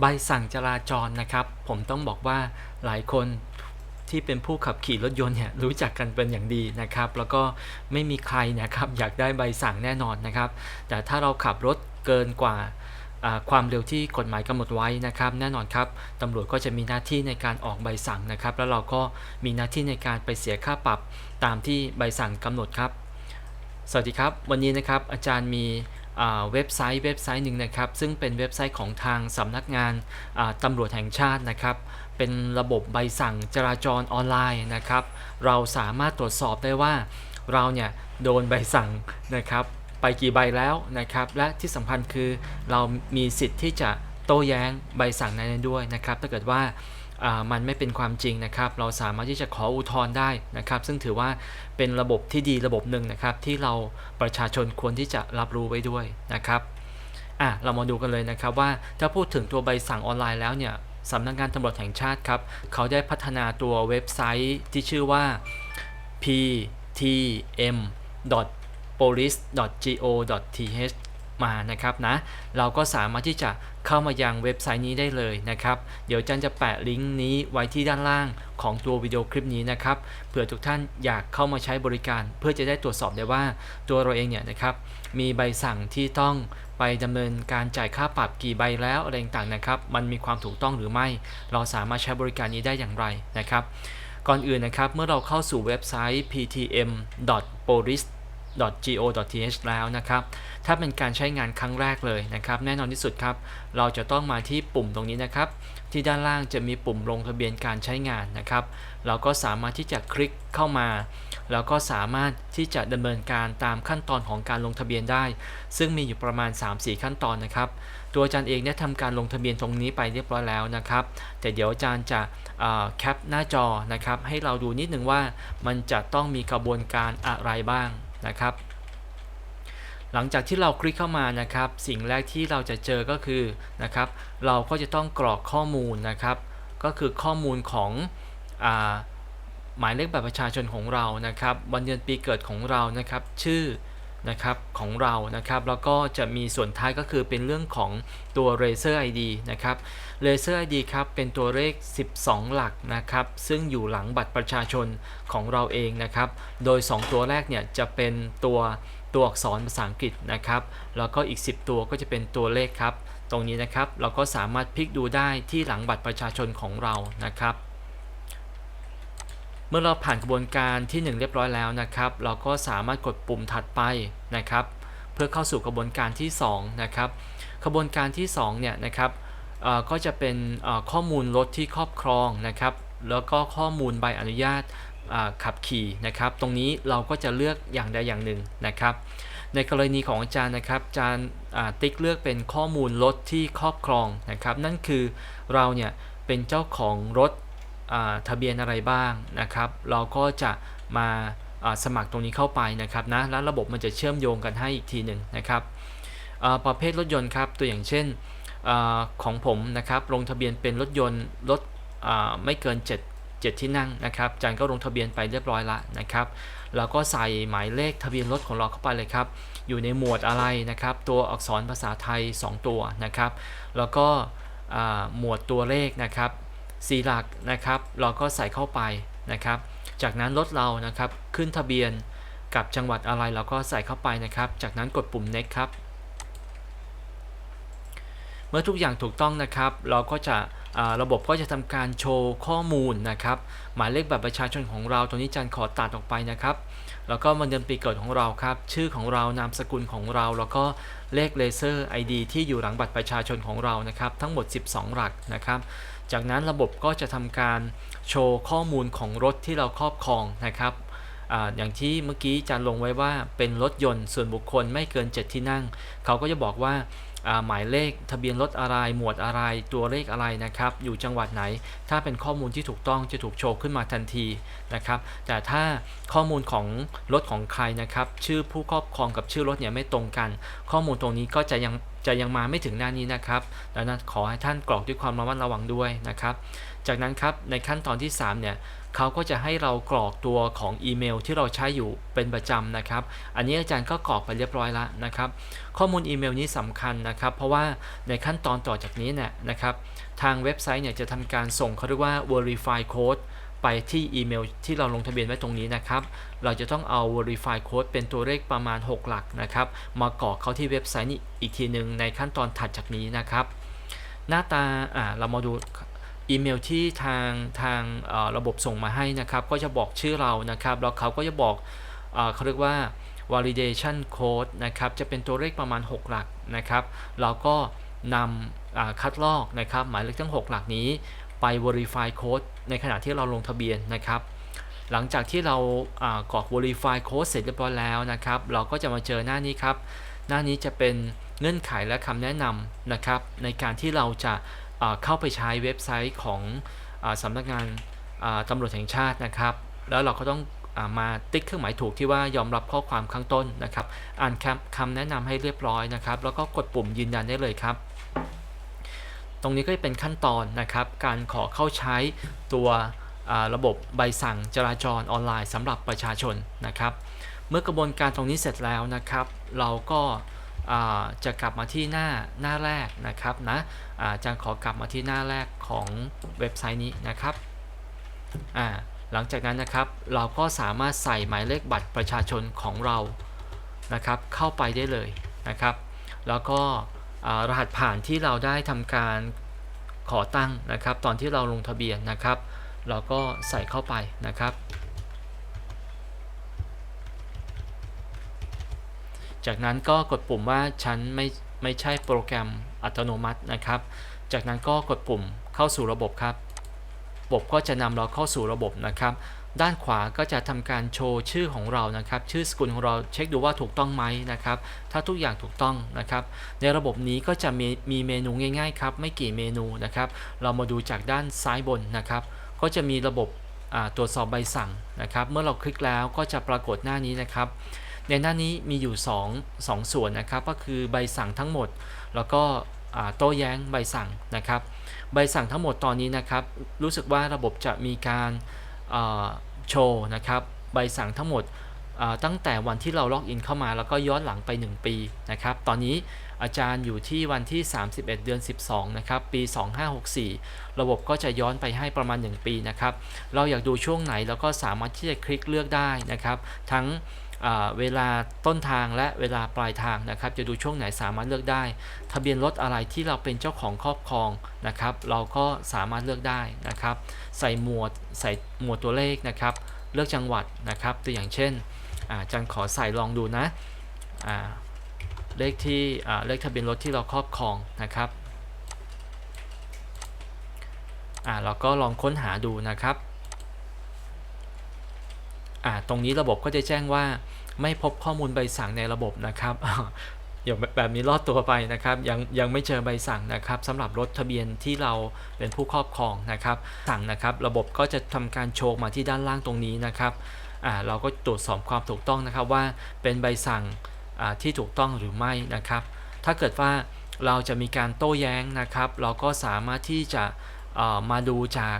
ใบสั่งจราจรนะครับ ผมต้องบอกว่าหลายคนที่เป็นผู้ขับขี่รถยนต์เนี่ยรู้จักกันเป็นอย่างดีนะครับ แล้วก็ไม่มีใครนะครับอยากได้ใบสั่งแน่นอนนะครับ แต่ถ้าเราขับรถเกินกว่าความเร็วที่กฎหมายกำหนดไว้นะครับ แน่นอนครับตำรวจก็จะมีหน้าที่ในการออกใบสั่งนะครับ แล้วเราก็มีหน้าที่ในการไปเสียค่าปรับตามที่ใบสั่งกำหนดครับ สวัสดีครับ วันนี้นะครับอาจารย์มี เว็บไซต์เว็บไซต์หนึ่งนะครับ ซึ่งเป็นเว็บไซต์ของทางสำนักงานตำรวจแห่งชาตินะครับ เป็นระบบใบสั่งจราจรออนไลน์นะครับ เราสามารถตรวจสอบได้ว่าเราเนี่ยโดนใบสั่งนะครับ ไปกี่ใบแล้วนะครับ และที่สำคัญคือเรามีสิทธิ์ที่จะโต้แย้งใบสั่งนั้นด้วยนะครับ ถ้าเกิดว่า มันไม่เป็นความจริงนะครับ เราสามารถที่จะขออุทธรณ์ได้นะครับ ซึ่งถือว่าเป็นระบบที่ดีระบบหนึ่งนะครับ ที่เราประชาชนควรที่จะรับรู้ไว้ด้วยนะครับอะเรามาดูกันเลยนะครับว่าถ้าพูดถึงตัวใบสั่งออนไลน์แล้วเนี่ยสำนักงานตำรวจแห่งชาติครับเขาได้พัฒนาตัวเว็บไซต์ที่ชื่อว่า ptm.police.go.th มานะครับนะเราก็สามารถที่จะเข้ามายังเว็บไซต์นี้ได้เลยนะครับ เดี๋ยวจันจะแปะลิงก์นี้ไว้ที่ด้านล่างของตัววิดีโอคลิปนี้นะครับเผื่อทุกท่านอยากเข้ามาใช้บริการ เพื่อจะได้ตรวจสอบได้ว่าตัวเราเองเนี่ยนะครับมีใบสั่งที่ต้องไปดำเนินการจ่ายค่าปรับกี่ใบแล้วอะไรต่างๆนะครับ มันมีความถูกต้องหรือไม่ เราสามารถใช้บริการนี้ได้อย่างไรนะครับ ก่อนอื่นนะครับ เมื่อเราเข้าสู่เว็บไซต์ ptm.police go.th แล้วนะครับ ถ้าเป็นการใช้งานครั้งแรกเลยนะครับ แน่นอนที่สุดครับ เราจะต้องมาที่ปุ่มตรงนี้นะครับ ที่ด้านล่างจะมีปุ่มลงทะเบียนการใช้งานนะครับ เราก็สามารถที่จะคลิกเข้ามา แล้วก็สามารถที่จะดำเนินการตามขั้นตอนของการลงทะเบียนได้ ซึ่งมีอยู่ประมาณ 3-4 ขั้นตอนนะครับ ตัวอาจารย์เองได้ทำการลงทะเบียนตรงนี้ไปเรียบร้อยแล้วนะครับ แต่เดี๋ยวอาจารย์จะแคปหน้าจอนะครับ ให้เราดูนิดนึงว่ามันจะต้องมีกระบวนการอะไรบ้าง นะครับ หลังจากที่เราคลิกเข้ามานะครับ สิ่งแรกที่เราจะเจอก็คือนะครับ เราก็จะต้องกรอกข้อมูลนะครับ ก็คือข้อมูลของอาหมายเลขบัตรประชาชนของเรานะครับ วันเดือนปีเกิดของเรานะครับ ชื่อ นะครับของเรานะครับแล้วก็จะมีส่วนท้ายก็คือเป็นเรื่องของตัว Razer ID นะครับ Razer ID ครับเป็นตัวเลข 12 หลักนะครับ ซึ่งอยู่หลังบัตรประชาชนของเราเองนะครับ โดย 2 ตัวแรกเนี่ยจะเป็นตัวตัวอักษรภาษาอังกฤษนะครับ แล้วก็อีก 10 ตัวก็จะเป็นตัวเลขครับ ตรงนี้นะครับเราก็สามารถพลิกดูได้ที่หลังบัตรประชาชนของเรานะครับ เมื่อเราผ่านกระบวนการที่ 1 เรียบร้อยแล้วนะครับ เราก็สามารถกดปุ่มถัดไปนะครับ เพื่อเข้าสู่กระบวนการที่2นะครับกระบวนการที่2เนี่ยนะครับก็จะเป็นข้อมูลรถที่ครอบครองนะครับ แล้วก็ข้อมูลใบอนุญาตขับขี่นะครับ ตรงนี้เราก็จะเลือกอย่างใดอย่างหนึ่งนะครับ ในกรณีของอาจารย์นะครับอาจารย์ติ๊กเลือกเป็นข้อมูลรถที่ครอบครองนะครับ นั่นคือเราเนี่ยเป็นเจ้าของรถ ทะเบียนอะไรบ้างนะครับ เราก็จะมาสมัครตรงนี้เข้าไปนะครับนะแล้วระบบมันจะเชื่อมโยงกันให้อีกทีหนึ่งนะครับประเภทรถยนต์ครับตัวอย่างเช่นอของผมนะครับลงทะเบียนเป็นรถยนต์รถไม่เกิน 7 7 ที่นั่งนะครับอาจารย์ก็ลงทะเบียนไปเรียบร้อยละนะครับเราก็ใส่หมายเลขทะเบียนรถของเราเข้าไปเลยครับ อยู่ในหมวดอะไรนะครับ ตัวอักษรภาษาไทย 2 ตัวนะครับ แล้วก็หมวดตัวเลขนะครับ สีหลักนะครับ เราก็ใส่เข้าไปนะครับ จากนั้นรถเรานะครับขึ้นทะเบียนกับจังหวัดอะไรเราก็ใส่เข้าไปนะครับ จากนั้นกดปุ่ม next ครับ เมื่อทุกอย่างถูกต้องนะครับ เราก็จะระบบก็จะทำการโชว์ข้อมูลนะครับ หมายเลขบัตรประชาชนของเราตัวนี้จันขอตัดออกไปนะครับ แล้วก็วันเดือนปีเกิดของเราครับ ชื่อของเรานามสกุลของเรา แล้วก็เลขเลเซอร์ ID ที่อยู่หลังบัตรประชาชนของเรานะครับ ทั้งหมด 12 หลักนะครับ จากนั้นระบบก็จะทำการโชว์ข้อมูลของรถที่เราครอบครองนะครับออย่างที่เมื่อกี้จานลงไว้ว่าเป็นรถยนต์ส่วนบุคคลไม่เกิน 7 ที่นั่ง เขาก็จะบอกว่า หมายเลขทะเบียนรถอะไร หมวดอะไร ตัวเลขอะไรนะครับ อยู่จังหวัดไหน ถ้าเป็นข้อมูลที่ถูกต้องจะถูกโชว์ขึ้นมาทันทีนะครับ แต่ถ้าข้อมูลของรถของใครนะครับ ชื่อผู้ครอบครองกับชื่อรถเนี่ยไม่ตรงกัน ข้อมูลตรงนี้ก็จะยังจะยังมาไม่ถึงหน้านี้นะครับ ดังนั้นขอให้ท่านกรอกด้วยความระมัดระวังด้วยนะครับ จากนั้นครับในขั้นตอนที่ 3 เนี่ย เขาก็จะให้เรากรอกตัวของอีเมลที่เราใช้อยู่เป็นประจำนะครับ อันนี้อาจารย์ก็กรอกไปเรียบร้อยแล้วนะครับ ข้อมูลอีเมลนี้สำคัญนะครับ เพราะว่าในขั้นตอนต่อจากนี้เนี่ยนะครับ ทางเว็บไซต์เนี่ยจะทำการส่งเขาเรียกว่า verify code ไปที่อีเมลที่เราลงทะเบียนไว้ตรงนี้นะครับ เราจะต้องเอา verify code เป็นตัวเลขประมาณ 6 หลักนะครับ มากรอกเข้าที่เว็บไซต์นี้อีกทีหนึ่งในขั้นตอนถัดจากนี้นะครับ หน้าตาอ่าเรามาดู อีเมลที่ทางทางระบบส่งมาให้นะครับ ก็จะบอกชื่อเรานะครับ แล้วเขาก็จะบอกเอเขาเรียกว่า validation code นะครับ จะเป็นตัวเลขประมาณ 6 หลักนะครับ เราก็นำคัดลอกนะครับ หมายเลขทั้ง 6 หลักนี้ไป verify code ในขณะที่เราลงทะเบียนนะครับ หลังจากที่เรากรอก verify code เสร็จเรียบร้อยแล้วนะครับ เราก็จะมาเจอหน้านี้ครับ หน้านี้จะเป็นเงื่อนไขและคำแนะนำนะครับ ในการที่เราจะ เข้าไปใช้เว็บไซต์ของอสำนักงานตำรวจแห่งชาตินะครับ แล้วเราก็ต้องอมาติ๊กเครื่องหมายถูกที่ว่ายอมรับข้อความข้างต้นนะครับ อ่านคำคำแนะนำให้เรียบร้อยนะครับ แล้วก็กดปุ่มยืนยันได้เลยครับ ตรงนี้ก็จะเป็นขั้นตอนนะครับ การขอเข้าใช้ตัวระบบใบสั่งจราจรออนไลน์สำหรับประชาชนนะครับ เมื่อกระบวนการตรงนี้เสร็จแล้วนะครับ เราก็ จะกลับมาที่หน้าหน้าแรกนะครับนะอาจารย์ขอกลับมาที่หน้าแรกของเว็บไซต์นี้นะครับหลังจากนั้นนะครับเราก็สามารถใส่หมายเลขบัตรประชาชนของเรานะครับเข้าไปได้เลยนะครับ แล้วก็รหัสผ่านที่เราได้ทำการขอตั้งนะครับ ตอนที่เราลงทะเบียนนะครับ เราก็ใส่เข้าไปนะครับ จากนั้นก็กดปุ่มว่าฉันไม่ไม่ใช่โปรแกรมอัตโนมัตินะครับ จากนั้นก็กดปุ่มเข้าสู่ระบบครับ ระบบก็จะนำเราเข้าสู่ระบบนะครับ ด้านขวาก็จะทำการโชว์ชื่อของเรานะครับ ชื่อสกุลของเราเช็คดูว่าถูกต้องไหมนะครับ ถ้าทุกอย่างถูกต้องนะครับ ในระบบนี้ก็จะมีมีเมนูง่ายๆครับ ไม่กี่เมนูนะครับ เรามาดูจากด้านซ้ายบนนะครับ ก็จะมีระบบตรวจสอบใบสั่งนะครับ เมื่อเราคลิกแล้วก็จะปรากฏหน้านี้นะครับ ในหน้านี้มีอยู่ 2 2 ส่วนนะครับ ก็คือใบสั่งทั้งหมด แล้วก็โต้แย้งใบสั่งนะครับ ใบสั่งทั้งหมดตอนนี้นะครับ รู้สึกว่าระบบจะมีการโชว์นะครับ ใบสั่งทั้งหมดตั้งแต่วันที่เราล็อกอินเข้ามาแล้วก็ย้อนหลังไป 1 ปีนะครับ ตอนนี้อาจารย์อยู่ที่วันที่ 31 เดือน 12 นะครับ ปี 2564 ระบบก็จะย้อนไปให้ประมาณ 1 ปีนะครับ เราอยากดูช่วงไหนเราก็สามารถที่จะคลิกเลือกได้นะครับ ทั้ง เวลาต้นทางและเวลาปลายทางนะครับ จะดูช่วงไหนสามารถเลือกได้ ทะเบียนรถอะไรที่เราเป็นเจ้าของครอบครองนะครับ เราก็สามารถเลือกได้นะครับ ใส่หมวดใส่หมวดตัวเลขนะครับ เลือกจังหวัดนะครับ ตัวอย่างเช่นอาอาจันขอใส่ลองดูนะเลขที่เลขทะเบียนรถที่เราครอบครองนะครับเราก็ลองค้นหาดูนะครับ ตรงนี้ระบบก็จะแจ้งว่าไม่พบข้อมูลใบสั่งในระบบนะครับอย่างแบบนี้รอดตัวไปนะครับ ยังยังไม่เจอใบสั่งนะครับสำหรับรถทะเบียนที่เราเป็นผู้ครอบครองนะครับ สั่งนะครับ ระบบก็จะทำการโชว์มาที่ด้านล่างตรงนี้นะครับเราก็ตรวจสอบความถูกต้องนะครับว่าเป็นใบสั่งที่ถูกต้องหรือไม่นะครับ ถ้าเกิดว่าเราจะมีการโต้แย้งนะครับ เราก็สามารถที่จะมาดูจาก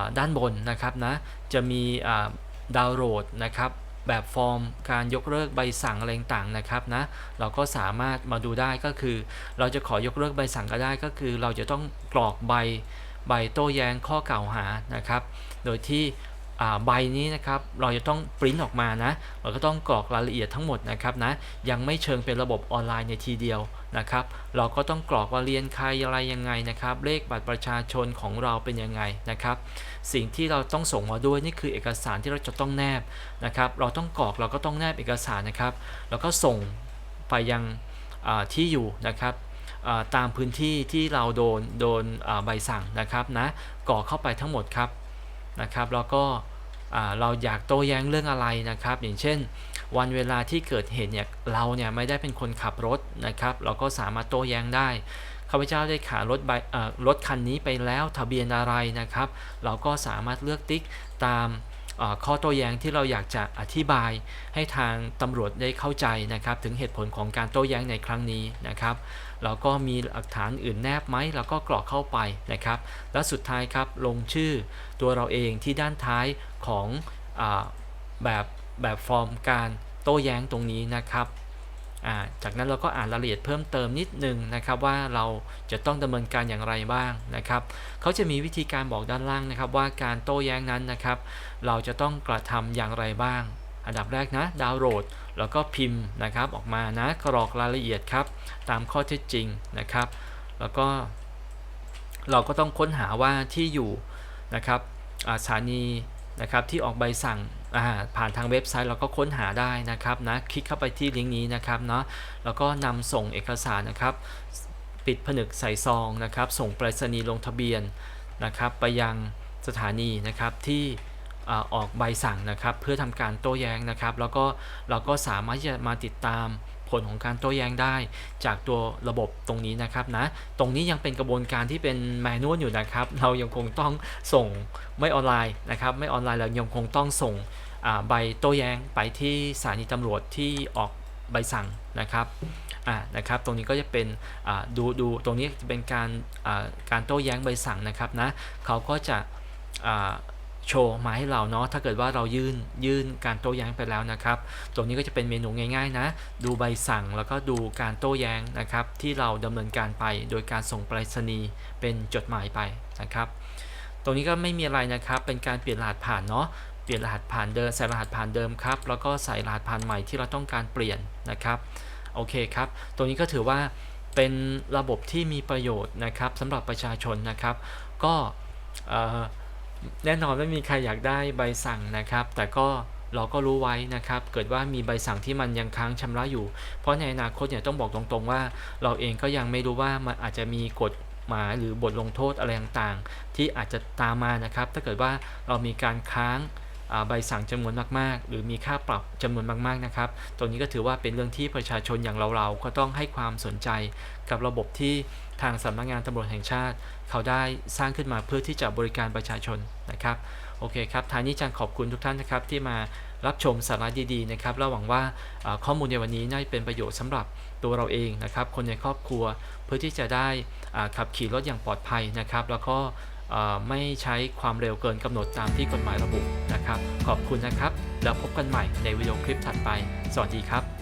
าด้านบนนะครับนะจะมีา ดาวน์โหลดนะครับแบบฟอร์มการยกเลิกใบสั่งอะไรต่างๆนะครับนะเราก็สามารถมาดูได้ก็คือ เราจะขอยกเลิกใบสั่งก็ได้ก็คือ เราจะต้องกรอกใบใบโต้แย้งข้อกล่าวหานะครับ โดยที่ ใบนี้นะครับเราจะต้องปริ้นออกมานะเราก็ต้องกรอกรายละเอียดทั้งหมดนะครับนะยังไม่เชิงเป็นระบบออนไลน์ในทีเดียวนะครับ เราก็ต้องกรอกว่าเรียนใครอะไรยังไงนะครับ เลขบัตรประชาชนของเราเป็นยังไงนะครับ สิ่งที่เราต้องส่งมาด้วยนี่คือเอกสารที่เราจะต้องแนบนะครับ เราต้องกรอกเราก็ต้องแนบเอกสารนะครับ แล้วก็ส่งไปยังที่อยู่นะครับตามพื้นที่ที่เราโดนโดนใบสั่งนะครับนะกรอกเข้าไปทั้งหมดครับนะครับ แล้วก็ เราอยากโต้แย้งเรื่องอะไรนะครับ อย่างเช่น วันเวลาที่เกิดเหตุเนี่ยเราเนี่ยไม่ได้เป็นคนขับรถนะครับ เราก็สามารถโต้แย้งได้ข้าพเจ้าได้ขายรถใบรถคันนี้ไปแล้วทะเบียนอะไรนะครับ เราก็สามารถเลือกติ๊กตาม ข้อโต้แย้งที่เราอยากจะอธิบายให้ทางตำรวจได้เข้าใจนะครับ ถึงเหตุผลของการโต้แย้งในครั้งนี้นะครับเราก็มีหลักฐานอื่นแนบไหมเราก็กรอกเข้าไปนะครับ และสุดท้ายครับลงชื่อตัวเราเองที่ด้านท้ายของอแบบแบบฟอร์มการโต้แย้งตรงนี้นะครับ จากนั้นเราก็อ่านรายละเอียดเพิ่มเติมนิดนึงนะครับว่าเราจะต้องดำเนินการอย่างไรบ้างนะครับเขาจะมีวิธีการบอกด้านล่างนะครับ ว่าการโต้แย้งนั้นนะครับ เราจะต้องกระทำอย่างไรบ้าง อันดับแรกนะดาวน์โหลดแล้วก็พิมพ์นะครับออกมานะกรอกรายละเอียดครับ ตามข้อเท็จจริงนะครับ แล้วก็ เราก็ต้องค้นหาว่าที่อยู่นะครับสถานีนะครับที่ออกใบสั่ง ผ่านทางเว็บไซต์เราก็ค้นหาได้นะครับนะคลิกเข้าไปที่ลิงก์นี้นะครับเนาะแล้วก็นำส่งเอกสารนะครับ ปิดผนึกใส่ซองนะครับ ส่งไปรษณีย์ลงทะเบียนนะครับ ไปยังสถานีนะครับที่อออกใบสั่งนะครับ เพื่อทำการโต้แย้งนะครับ แล้วก็เราก็สามารถที่จะมาติดตาม ผลของการโต้แย้งได้ จากตัวระบบตรงนี้นะครับนะ ตรงนี้ยังเป็นกระบวนการที่เป็นแมนนวลอยู่นะครับ เรายังคงต้องส่งไม่ออนไลน์นะครับ ไม่ออนไลน์เรายังคงต้องส่งใบโต้แย้งไปที่สถานีตำรวจที่ออกใบสั่งนะครับอ่านะครับ ตรงนี้ก็จะเป็นดูดูตรงนี้จะเป็นการการโต้แย้งใบสั่งนะครับนะเขาก็จะ โชว์มาให้เราเนาะถ้าเกิดว่าเรายื่นยื่นการโต้แย้งไปแล้วนะครับ ตรงนี้ก็จะเป็นเมนูง่ายๆนะ ดูใบสั่งแล้วก็ดูการโต้แย้งนะครับ ที่เราดำเนินการไปโดยการส่งไปรษณีย์เป็นจดหมายไปนะครับ ตรงนี้ก็ไม่มีอะไรนะครับ เป็นการเปลี่ยนรหัสผ่านเนาะเปลี่ยนรหัสผ่านเดิมใส่รหัสผ่านเดิมครับ แล้วก็ใส่รหัสผ่านใหม่ที่เราต้องการเปลี่ยนนะครับโอเคครับ ตรงนี้ก็ถือว่าเป็นระบบที่มีประโยชน์นะครับสำหรับประชาชนนะครับ ก็เอ่อ แน่นอนไม่มีใครอยากได้ใบสั่งนะครับ แต่ก็เราก็รู้ไว้นะครับ เกิดว่ามีใบสั่งที่มันยังค้างชำระอยู่ เพราะในอนาคตเนี่ยต้องบอกตรงๆว่า เราเองก็ยังไม่รู้ว่ามันอาจจะมีกฎหมายหรือบทลงโทษอะไรต่างๆ ที่อาจจะตามมานะครับ ถ้าเกิดว่าเรามีการค้างใบสั่งจำนวนมากๆ หรือมีค่าปรับจำนวนมากๆนะครับ ตรงนี้ก็ถือว่าเป็นเรื่องที่ประชาชนอย่างเราๆ ก็ต้องให้ความสนใจกับระบบที่ ทางสำนักงานตำรวจแห่งชาติ เขาได้สร้างขึ้นมาเพื่อที่จะบริการประชาชนนะครับโอเคครับท้ายนี้จันขอบคุณทุกท่านนะครับที่มารับชมสาระดีๆนะครับและหวังว่าข้อมูลในวันนี้น่าจะเป็นประโยชน์สำหรับตัวเราเองนะครับ คนในครอบครัวเพื่อที่จะได้ขับขี่รถอย่างปลอดภัยนะครับ แล้วก็ไม่ใช้ความเร็วเกินกำหนดตามที่กฎหมายระบุนะครับ ขอบคุณนะครับ แล้วพบกันใหม่ในวิดีโอคลิปถัดไป สวัสดีครับ